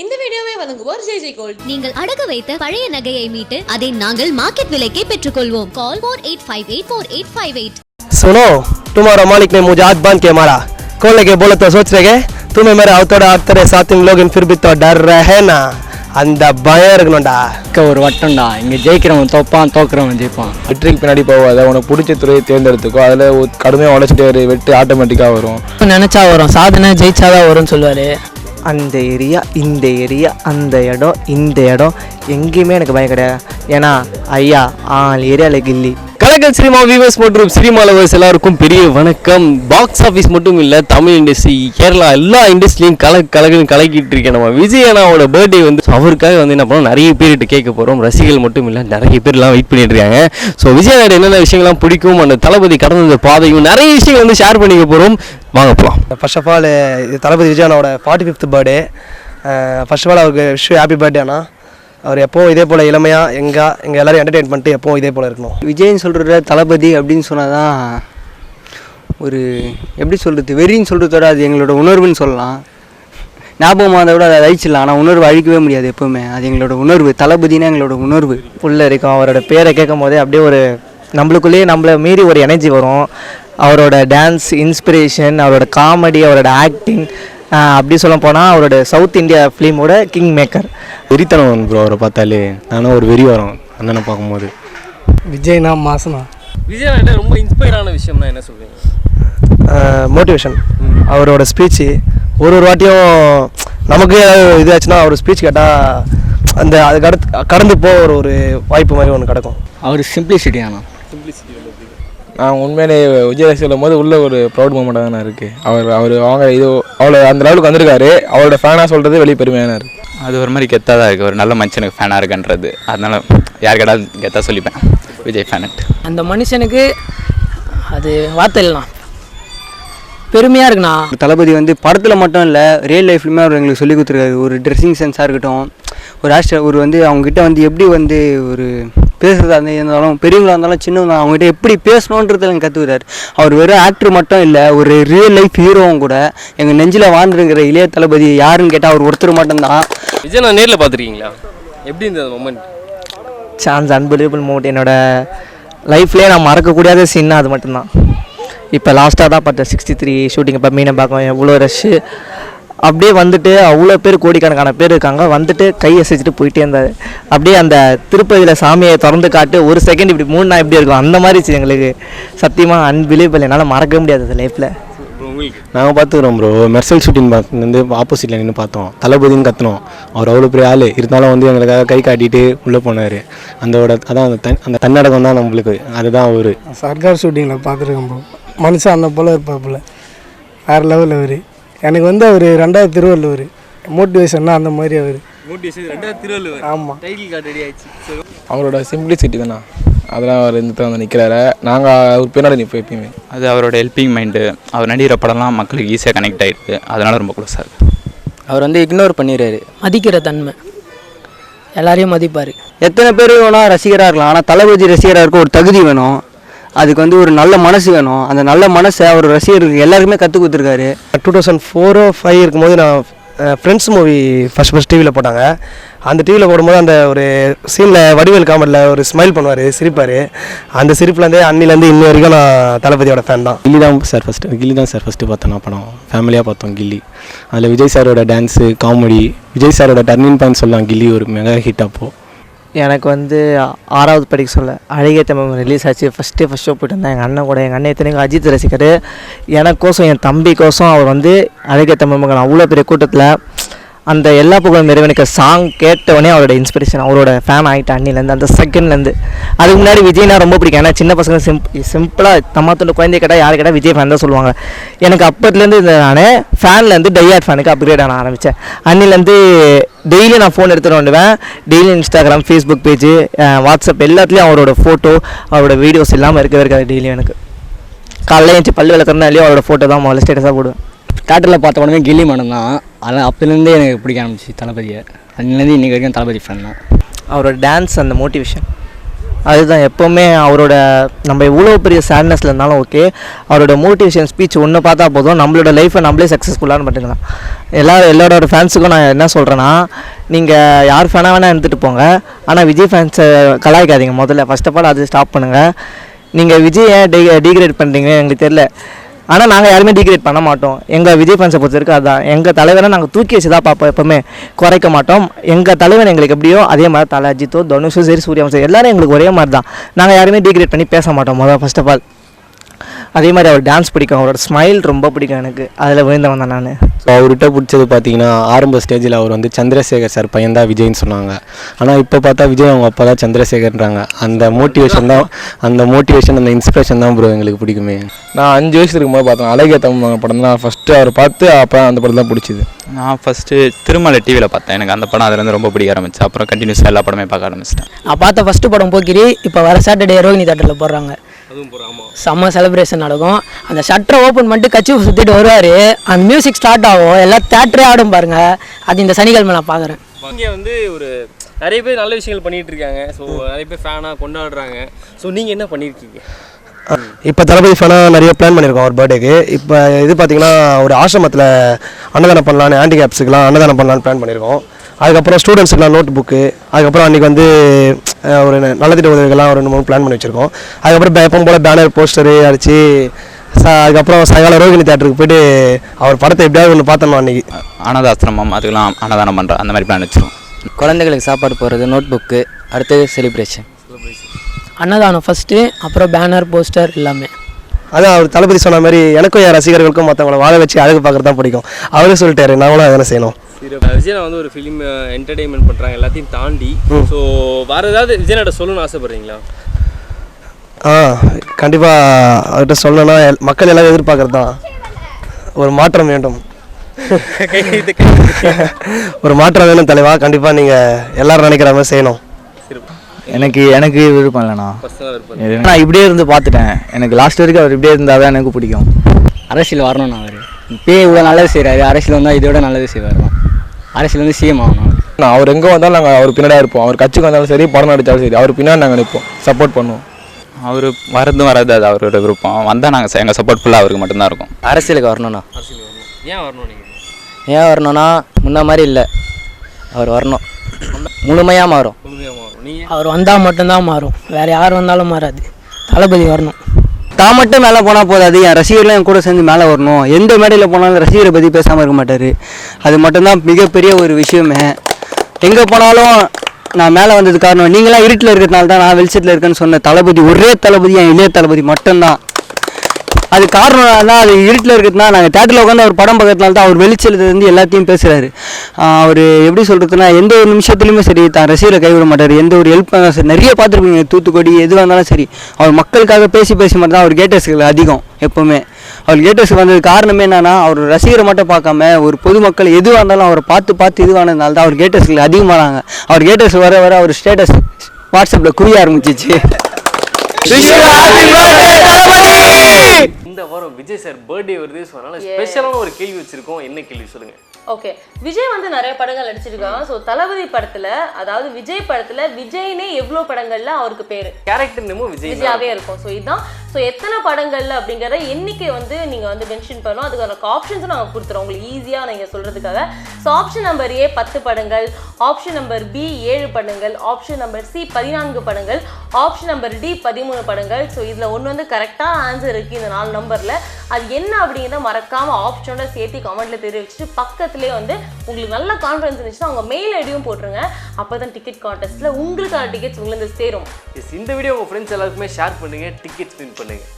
இந்த வீடியோவை வழங்குவோர் ஜெய் ஜெய் கோல்ட். நீங்கள் அடகு வைத்த பழைய நகையை மீட்டு அதை நாங்கள் மார்க்கெட் விலைக்கே பெற்றுக்கொள்வோம். Call four eight five eight four eight five eight सुनो துமாரோ மாலிக் ने मुझे हाथ बांध के मारा कौन लेके बोले तो सोच रहे के तुम्हें मेरा अवतोड़ा अवतरे साथ में लोग इन फिर அந்த பயம் இருக்கணும்டா. இருக்க ஒரு வட்டம்டா. இங்கே ஜெயிக்கிறவன் தோப்பான் தோக்குறவன் ஜெயிப்பான். வெற்றிக்கு பின்னாடி போகாத உனக்கு பிடிச்ச துறையை தேர்ந்தெடுத்துக்கோ. அதில் கடுமையாக உழைச்சிட்டே இரு வெற்றி ஆட்டோமேட்டிக்காக வரும். நினச்சா வரும். சாதனை ஜெயிச்சாதான் வரும்னு சொல்லுவார். அந்த ஏரியா இந்த ஏரியா அந்த இடம் இந்த இடம். எங்கேயுமே எனக்கு பயம் கிடையாது. ஏன்னா ஐயா ஆள் ஏரியாவில் கில்லி. கலக்கல் சினிமா வியூவர்ஸ் மற்றும் சினிமா லவர்ஸ் எல்லாருக்கும் பெரிய வணக்கம். பாக்ஸ் ஆஃபீஸ் மட்டும் இல்லை தமிழ் இண்டஸ்ட்ரி கேரளா எல்லா இண்டஸ்ட்ரியும் கல கலக்குன்னு கலக்கிட்டு இருக்கேன். நம்ம விஜய் அண்ணாவோட பர்த்டே வந்து அவருக்காக வந்து என்ன பண்ணோம்? நிறைய பேர்கிட்ட கேட்க போகிறோம் ரசிகர்கள் மட்டும் இல்லை நிறைய பேர்லாம் வெயிட் பண்ணிட்டு இருக்காங்க. ஸோ விஜய் அண்ணாட என்னென்ன விஷயங்கள்லாம் பிடிக்கும்? அந்த தளபதி கடந்த பாதையும் நிறைய விஷயங்கள் வந்து ஷேர் பண்ணிக்க போகிறோம் வாங்க போகலாம் ஃபர்ஸ்ட் ஆஃப் ஆல் இது தளபதி அண்ணாவோட forty fifth birthday first of all அவருக்கு விஷ் ஹாப்பி பர்த்டே அண்ணா. அவர் எப்போவும் இதே போல் இளமையாக எங்கே எங்கள் எல்லாரும் என்டர்டெயின் பண்ணிட்டு எப்போவும் இதே போல் இருக்கணும். விஜய்னு சொல்கிற தளபதி அப்படின்னு சொன்னால் தான் ஒரு எப்படி சொல்கிறது வெறின்னு சொல்கிறதோட அது எங்களோட உணர்வுன்னு சொல்லலாம். ஞாபகமாக அதை விட அதை அழிச்சிடலாம். ஆனால் உணர்வு அழிக்கவே முடியாது எப்போவுமே. அது எங்களோட உணர்வு. தளபதினா எங்களோட உணர்வு. உள்ள இருக்கும். அவரோட பேரை கேட்கும் போதே அப்படியே ஒரு நம்மளுக்குள்ளேயே நம்மளை மீறி ஒரு எனர்ஜி வரும். அவரோட டான்ஸ் இன்ஸ்பிரேஷன் அவரோட காமெடி அவரோட ஆக்டிங் அப்படி சொல்ல போனால் அவரோட சவுத் இந்தியா ஃபிலிமோட கிங் மேக்கர் வெறித்தனம் ப்ரோ அவரை பார்த்தாலே. நானும் ஒரு வெறி வரும் அண்ணனை பார்க்கும்போது. விஜய்னா மாசனா? விஜய் ரொம்ப இன்ஸ்பயரான விஷயம்னா என்ன சொல்றீங்க மோட்டிவேஷன் அவரோட ஸ்பீச்சு ஒரு ஒரு வாட்டியும் நமக்கு இதாச்சுன்னா அவர் ஸ்பீச் கேட்டால் அந்த அதுக்கு அடுத்து கடந்து போக ஒரு ஒரு வாய்ப்பு மாதிரி ஒன்று கிடக்கும். அவர் சிம்பிளிசிட்டி ஆனால் நான் உண்மையிலே விஜய் சொல்லும் போது உள்ள ஒரு ப்ரௌட் மூமெண்ட்டாக தானே இருக்குது அவர் அவர் அவங்க இது அவ்வளோ அந்த லெவலுக்கு வந்திருக்காரு. அவரோட ஃபேனாக சொல்கிறது வெளி பெருமையான இருக்குது அது ஒரு மாதிரி கெத்தாக தான் இருக்குது ஒரு நல்ல மனுஷனுக்கு ஃபேனாக இருக்குன்றது. அதனால யார் கேட்டாலும் கெத்தாக சொல்லிப்பேன். விஜய் ஃபேனட் அந்த மனுஷனுக்கு அது வார்த்தை இல்லைண்ணா பெருமையாக இருக்குண்ணா. தளபதி வந்து படத்தில் மட்டும் இல்லை ரியல் லைஃப்லையுமே அவர் எங்களுக்கு சொல்லி கொடுத்துருக்காரு. ஒரு ட்ரெஸ்ஸிங் சென்ஸாக இருக்கட்டும் ஒரு ஆஸ்டர் ஒரு வந்து அவங்ககிட்ட வந்து எப்படி வந்து ஒரு பேசுகிறதா இருந்தா- இருந்தாலும் பெரியவங்களா இருந்தாலும் சின்னவங்க அவங்ககிட்ட எப்படி பேசணுன்றது எனக்கு கற்றுக்கிறாரு அவர் வெறும் ஆக்டர் மட்டும் இல்லை ஒரு ரியல் லைஃப் ஹீரோவும் கூட எங்கள் நெஞ்சில் வாழ்ந்துருங்கிற இளைய தளபதி யாருன்னு கேட்டால் அவர் ஒருத்தர் மட்டும்தான். விஜய் நான் நேரில் பார்த்துருக்கீங்களா? எப்படி இருந்தது மொமெண்ட் சான்ஸ் அன்பிலியபிள் மூட் என்னோட லைஃப்லேயே நான் மறக்கக்கூடாத சீன்னா அது மட்டும்தான். இப்போ லாஸ்ட்டாக தான் பார்த்தேன் சிக்ஸ்டி த்ரீ ஷூட்டிங் இப்போ மீனை பார்க்க எவ்வளோ ரஷ்ஷு அப்படியே வந்துட்டு அவ்வளோ பேர் கோடிக்கணக்கான பேர் இருக்காங்க. வந்துட்டு கை அசைச்சிட்டு போயிட்டே இருந்தார். அப்படியே அந்த திருப்பதியில் சாமியை திறந்து காட்டு ஒரு செகண்ட் இப்படி மூணு நாள் எப்படி இருக்கும்? அந்த மாதிரி எங்களுக்கு. சத்தியமாக அன்பிலியபிள் என்னால் மறக்கவே முடியாது அந்த லைஃப்பில் நாங்கள் பார்த்துக்குறோம் ப்ரோ மெர்சல் ஷூட்டிங் பார்த்து வந்து ஆப்போசிட்டில் நின்று பார்த்தோம். தளபதின்னு கத்தணும் அவர் அவ்வளோ பெரிய ஆள். இருந்தாலும் வந்து எங்களுக்காக கை காட்டிட்டு உள்ளே போனார். அந்தோட அதான் அந்த தன் அந்த தன்னடக்கம் தான் நம்மளுக்கு. அதுதான் அவர். சர்க்கார் ஷூட்டிங்கில் பார்த்துருக்கேன் ப்ரோ மனுஷன் அந்த போல் இருப்பாப்புல. வேறு லெவலில் அவர் எனக்கு வந்து அவர் ரெண்டாவது திருவள்ளுவர். மோட்டிவேஷன்னா அந்த மாதிரி அவர். ஆமாம் அவரோட சிம்பிளிசிட்டி தானே? அதெல்லாம் அவர் இந்த வந்து நிற்கிறாரு நாங்கள் அவர் பின்னாடி நிற்போம் எப்பயுமே. அது அவரோட ஹெல்பிங் மைண்டு அவர் நடிகிற படம்லாம் மக்களுக்கு ஈஸியாக கனெக்ட் ஆகிடுது அதனால ரொம்ப க்ளோஸாக இருக்குது அவர் வந்து இக்னோர் பண்ணிடுறாரு. மதிக்கிற தன்மை. எல்லாரையும் மதிப்பார். எத்தனை பேர் வேணால் ரசிகராக இருக்கலாம். ஆனால் தளபதி ரசிகராக இருக்க ஒரு தகுதி வேணும். அதுக்கு வந்து ஒரு நல்ல மனசு வேணும். அந்த நல்ல மனசை அவர் ரசிகர்களுக்கு எல்லாருக்குமே கற்றுக் கொடுத்துருக்காரு. டூ தௌசண்ட் ஃபோரோ ஃபைவ் இருக்கும்போது நான் ஃப்ரெண்ட்ஸ் மூவி ஃபஸ்ட் ஃபஸ்ட் டிவியில் போட்டாங்க. அந்த டிவியில் போடும்போது அந்த ஒரு சீனில் வடிவேல் காமெடியில் ஒரு ஸ்மைல் பண்ணுவார் சிரிப்பார். அந்த சிரிப்புலேருந்தே அன்னிலேருந்து இன்னி வரைக்கும் நான் தளபதியோட ஃபேன் தான். கில்லி தான் சார் ஃபஸ்ட்டு கில்லி தான் சார் ஃபஸ்ட்டு பார்த்தோம் நான் படம். ஃபேமிலியாக பார்த்தோம் கில்லி. அதில் விஜய் சாரோட டான்ஸு காமெடி விஜய் சாரோட டர்னிங் பாயிண்ட் சொல்லலாம் கில்லி ஒரு மெகா ஹிட் அப்போது எனக்கு வந்து ஆறாவது படிக்க சொல்ல அழகிய தமிழ் ரிலீஸ் ஆச்சு. ஃபஸ்ட்டே ஃபஸ்ட் ஷோ போயிட்டு இருந்தேன் எங்கள் அண்ணன் கூட எங்கள் அண்ணன் இத்தனைக்கும் அஜித் ரசிகர். எனக்கோசம் என் தம்பிக்கோசம் அவர் வந்து அழகிய தமிழ் மகன் அவ்வளோ பெரிய கூட்டத்தில் அந்த எல்லா புகழும் இறைவனுக்கு சாங் கேட்டவொடனே அவரோட இன்ஸ்பிரேஷன் அவரோட ஃபேன் ஆகிட்ட அண்ணிலேருந்து அந்த செகண்ட்லேருந்து அதுக்கு முன்னாடி விஜய்னா ரொம்ப பிடிக்கும். ஏன்னா சின்ன பசங்க சிம் சிம்பிளாக தம்மா துண்டு குழந்தைய கேட்டால் யார் கேட்டால் விஜய் ஃபேன் தான் சொல்லுவாங்க. எனக்கு அப்பத்துலேருந்து நான் ஃபேன்லேருந்து டையாட் ஃபேனுக்கு அப்கிரேட் ஆன ஆரம்பித்தேன் அன்னிலேருந்து டெய்லி நான் ஃபோன் எடுத்துகிட்டு வந்துடுவேன். Daily Instagram Facebook page WhatsApp எல்லாத்துலேயும் அவரோட ஃபோட்டோ அவரோட வீடியோஸ் இல்லாமல் இருக்கவே இருக்காது டெய்லியும் எனக்கு. காலையில் எழுந்துச்சு பல்லு விளக்குறதுனா அவரோட ஃபோட்டோ தான் முதல்ல ஸ்டேட்டஸாக போடுவேன். தேட்டரில் பார்த்த உடனே கில்லி மனம் தான். அதான் அப்போலேருந்தே எனக்கு பிடிக்க ஆரம்பிச்சு தளபதியை. அதுலேருந்து இன்றைக்கி வரைக்கும் தளபதி ஃபேன் தான். அவரோட டான்ஸ் அந்த மோட்டிவேஷன் அதுதான் எப்போவுமே அவரோட நம்ம இவ்வளோ பெரிய சேட்னஸில் இருந்தாலும் ஓகே அவரோட மோட்டிவேஷன் ஸ்பீச் ஒன்று பார்த்தா போதும். நம்மளோட லைஃப்பை நம்மளே சக்ஸஸ்ஃபுல்லானு பண்ணிக்கலாம் எல்லா எல்லாரோட ஃபேன்ஸுக்கும் நான் என்ன சொல்கிறேன்னா நீங்கள் யார் ஃபேனாக வேணால் எடுத்துகிட்டு போங்க. ஆனால் விஜய் ஃபேன்ஸை கலாய்க்காதீங்க முதல்ல. ஃபஸ்ட் ஆஃப் ஆல் அது ஸ்டாப் பண்ணுங்கள் நீங்கள் விஜய் ஏன் டீ டிகிரேட் பண்ணுறீங்க எங்களுக்கு தெரில ஆனால் நாங்கள் யாருமே டிகிரேட் பண்ண மாட்டோம். எங்கள் விஜய் ஃபேன்ஸை பொறுத்த வரைக்கும் அதுதான் எங்கள் தலைவரை நாங்கள் தூக்கி வச்சு தான் பார்ப்போம் எப்போவுமே. குறைக்க மாட்டோம். எங்கள் தலைவர் எங்களுக்கு எப்படியோ அதே மாதிரி தலை அஜித்தோ தனுஷும் சரி சூர்யாவும் சரி எல்லோரும் எங்களுக்கு ஒரே மாதிரி தான். நாங்கள் யாருமே டிகிரேட் பண்ணி பேச மாட்டோம் முதல் ஃபஸ்ட் ஆஃப் ஆல் அதே மாதிரி அவர் டான்ஸ் பிடிக்கும். அவரோட ஸ்மைல் ரொம்ப பிடிக்கும் எனக்கு. அதில் விழுந்தவன் தான் நான். ஸோ அவர்கிட்ட பிடிச்சது பார்த்தீங்கன்னா ஆரம்ப ஸ்டேஜில் அவர் வந்து சந்திரசேகர் சார் பையன் தான் விஜய்னு சொன்னாங்க. ஆனால் இப்போ பார்த்தா விஜய் அவங்க அப்பா தான் சந்திரசேகர்ன்றாங்க. அந்த மோட்டிவேஷன் தான் அந்த மோட்டிவேஷன் அந்த இன்ஸ்பிரேஷன் தான் ப்ரோ எங்களுக்கு பிடிக்குமே. நான் அஞ்சு வயசு இருக்கும்போது பார்த்தேன். அழகிய தமிழ் படம் தான் ஃபஸ்ட்டு அவர் பார்த்து அப்போ அந்த படம் தான் பிடிச்சிது. நான் ஃபஸ்ட்டு திருமலை டிவியில் பார்த்தேன். எனக்கு அந்த படம் அதுலேருந்து ரொம்ப பிடிக்க ஆரம்பிச்சு அப்புறம் கண்டினியூஸாக எல்லா படமே பார்க்க ஆரம்பிச்சிட்டேன். நான் பார்த்த ஃபஸ்ட்டு படம் போக்கிரி இப்போ வர சாட்டர்டே ரோகிணி தேட்டரில் போடுறாங்க. செம்ம செலிப்ரேஷன் நடக்கும். அந்த ஷட்டரை ஓப்பன் பண்ணிட்டு கட்சி சுற்றிட்டு வருவார். அந்த மியூசிக் ஸ்டார்ட் ஆகும். எல்லாம் தேட்டரே ஆடும் பாருங்க. அது இந்த சனிக்கிழமை நான் பார்க்குறேன். இங்கே வந்து ஒரு நிறைய பேர் நல்ல விஷயங்கள் பண்ணிட்டு இருக்காங்க. ஸோ நிறைய பேர் ஃபேனாக கொண்டாடுறாங்க. ஸோ நீங்கள் என்ன பண்ணியிருக்கீங்க இப்போ தளபதி ஃபேனாக நிறைய பிளான் பண்ணியிருக்கோம் அவர் பர்த்டேக்கு இப்போ இது பார்த்தீங்கன்னா ஒரு ஆசிரமத்தில் அன்னதானம் பண்ணலான்னு ஹேண்டிகேப்ஸுக்கெலாம் அன்னதானம் பண்ணலான்னு பிளான் பண்ணியிருக்கோம் அதுக்கப்புறம் ஸ்டூடெண்ட்ஸுக்குலாம் நோட் புக்கு அதுக்கப்புறம் அன்றைக்கி வந்து ஒரு நலத்திட்ட உதவிகள்லாம் ஒரு ரெண்டு மூணு பிளான் பண்ணி வச்சுருக்கோம். அதுக்கப்புறம் எப்பவும் போல் பேனர் போஸ்டரு அடித்து சா அதுக்கப்புறம் சாயங்காலம் ரோகிணி தேட்டருக்கு போயிட்டு அவர் படத்தை எப்படியாவது ஒன்று பார்த்தோம் அன்றைக்கி அனாதாசிரமம் அதுக்கெல்லாம் அன்னதானம் பண்ணுற அந்த மாதிரி பிளான் வச்சிருக்கோம். குழந்தைகளுக்கு சாப்பாடு போடுறது நோட் புக்கு அடுத்தது செலிப்ரேஷன் அன்னதானம் ஃபஸ்ட்டு அப்புறம் பேனர் போஸ்டர் எல்லாமே. அதான் அவர் தளபதி சொன்ன மாதிரி எனக்கும் என் ரசிகர்களுக்கும் மற்றவங்கள வாழ வச்சு அழகு பார்க்குறது தான் பிடிக்கும். அவரே சொல்லிட்டாரு நாங்களும் அதனை செய்யணும். விஜயனா வந்து ஒரு ஃபிலிம் என்டர்டெயின்மெண்ட் பண்ணுறாங்க எல்லாத்தையும் தாண்டி. ஸோ வேறு ஏதாவது விஜயனாட்ட சொல்லணும்னு ஆசைப்படுறீங்களா? ஆ கண்டிப்பாக அவர்கிட்ட சொல்லணும்னா மக்கள் எல்லாம் எதிர்பார்க்கறது தான் ஒரு மாற்றம் வேண்டும். ஒரு மாற்றம் வேணும் தலைவா கண்டிப்பாக நீங்கள் எல்லாரும் நினைக்கிற மாதிரி செய்யணும். எனக்கு எனக்கு விருப்பம் இல்லைண்ணா. நான் இப்படியே இருந்து பார்த்துட்டேன். எனக்கு லாஸ்ட் வரைக்கும் அவர் இப்படியே இருந்தால் தான் எனக்கு பிடிக்கும். அரசியல் வரணும்ண்ணா அவர். இப்பயே இவ்வளோ நல்லது செய்கிறாரு அரசியல் வந்தால் இதோட நல்லது செய்வார் அரசியல் வந்து சிஎம் ஆகணும். அவர். நான் அவர் எங்கே வந்தாலும் நாங்கள் அவர் பின்னாடியே இருப்போம். அவர் கட்சிக்கு வந்தாலும் சரி படம் நடித்தாலும் சரி அவர் பின்னாடி நாங்கள் நிற்போம். சப்போர்ட் பண்ணுவோம். அவர் வரதும் வராது அது அவரோட விருப்பம். வந்தால் நாங்கள் எங்கள் சப்போர்ட் ஃபுல்லாக அவருக்கு மட்டும்தான் இருக்கும். அரசியலுக்கு வரணும்ண்ணா. அரசியல் வரணும் ஏன் வரணும் நீங்கள் ஏன் வரணும்னா முன்ன மாதிரி இல்லை. அவர் வரணும். முழுமையாக மாறும். முழுமையாக வரணும் நீங்கள் அவர் வந்தால் மட்டும்தான் மாறும். வேறு யார் வந்தாலும் மாறாது. தளபதி வரணும். தான் மட்டும் மேலே போனால் போதாது. என் ரசிகர்லாம் என் கூட சேர்ந்து மேலே வரணும். எந்த மேடையில் போனாலும் ரசிகரை பற்றி பேசாமல் இருக்க மாட்டார். அது மட்டும்தான் மிகப்பெரிய ஒரு விஷயமே. எங்கே போனாலும் நான் மேலே வந்தது காரணம் நீங்களாம் இருட்டில் இருக்கிறதுனால தான் நான் வெளிச்சத்தில் இருக்கேன்னு சொன்ன தளபதி ஒரே தளபதி என் இளைய தளபதி மட்டும்தான். அது காரணம் தான் அது இருட்டில் இருக்கிறதுனா நாங்கள் தேட்டரில் உட்காந்து அவர் படம் பார்க்கறதுனால தான் அவர் வெளிச்சத்தில் எல்லாத்தையும் பேசுகிறாரு அவர் எப்படி சொல்கிறதுனா எந்த ஒரு நிமிஷத்துலையுமே சரி தான் ரசிகரை கைவிட மாட்டார். எந்த ஒரு ஹெல்ப் நிறைய பார்த்துருப்பீங்க. தூத்துக்குடி எதுவாக இருந்தாலும் சரி அவர் மக்களுக்காக பேசி பேசி மட்டும் தான் அவர் கேட்டர்ஸ்கள் அதிகம் எப்போவுமே. அவர் கேட்டர்ஸுக்கு வந்தது காரணமே என்னன்னா அவர் ரசிகரை மட்டும் பார்க்காம ஒரு பொதுமக்கள் எதுவாக இருந்தாலும் அவரை பார்த்து பார்த்து இதுவானதுனால தான் அவர் கேட்டர்ஸ்கள் அதிகமானாங்க. அவர் கேட்டர்ஸ் வர வர அவர் ஸ்டேட்டஸ் வாட்ஸ்அப்பில் குறிய ஆரம்பிச்சிச்சு. இந்த வாரம் விஜய் சார் பர்த்டே வருது. ஸோ அதனால் ஸ்பெஷலான ஒரு கேள்வி வச்சுருக்கோம். என்ன கேள்வி சொல்லுங்கள் ஓகே விஜய் வந்து நிறைய படங்கள் நடிச்சிருக்காங்க. ஸோ தளபதி படத்துல அதாவது விஜய் படத்துல விஜய்னே எவ்வளோ படங்கள்ல அவருக்கு பேரு? கேரக்டர் விஜய் விஜயாவே இருக்கும். ஸோ இதுதான் ஸோ எத்தனை படங்கள் அப்படிங்கிற எண்ணிக்கை வந்து நீங்கள் வந்து மென்ஷன் பண்ணணும். அதுக்கான ஆப்ஷன்ஸும் நாங்கள் கொடுத்துறோம். உங்களுக்கு ஈஸியாக நீங்கள் சொல்கிறதுக்காக ஸோ ஆப்ஷன் நம்பர் ஏ பத்து படங்கள். ஆப்ஷன் நம்பர் பி ஏழு படங்கள். ஆப்ஷன் நம்பர் சி பதினான்கு படங்கள். ஆப்ஷன் நம்பர் டி பதிமூணு படங்கள். ஸோ இதில் ஒன்று வந்து கரெக்டாக ஆன்சர் இருக்குது இந்த நாலு நம்பரில் அது என்ன அப்படிங்கிறத மறக்காம ஆப்ஷனோட சேர்த்து கமெண்ட்ல தெரிவிச்சுட்டு பக்கத்துலேயே வந்து உங்களுக்கு நல்ல கான்ஃபிடன்ஸ் இருந்துச்சுன்னா அவங்க மெயில் ஐடியும் போட்டுருங்க. அப்போ தான் டிக்கெட் கான்டெஸ்ட்டில் உங்களுக்கான டிக்கெட்ஸ் உங்களுக்கு சேரும். இந்த வீடியோ உங்கள் ஃப்ரெண்ட்ஸ் எல்லாருக்குமே ஷேர் பண்ணுங்கள் டிக்கெட்ஸ் வின் பண்ணுங்கள்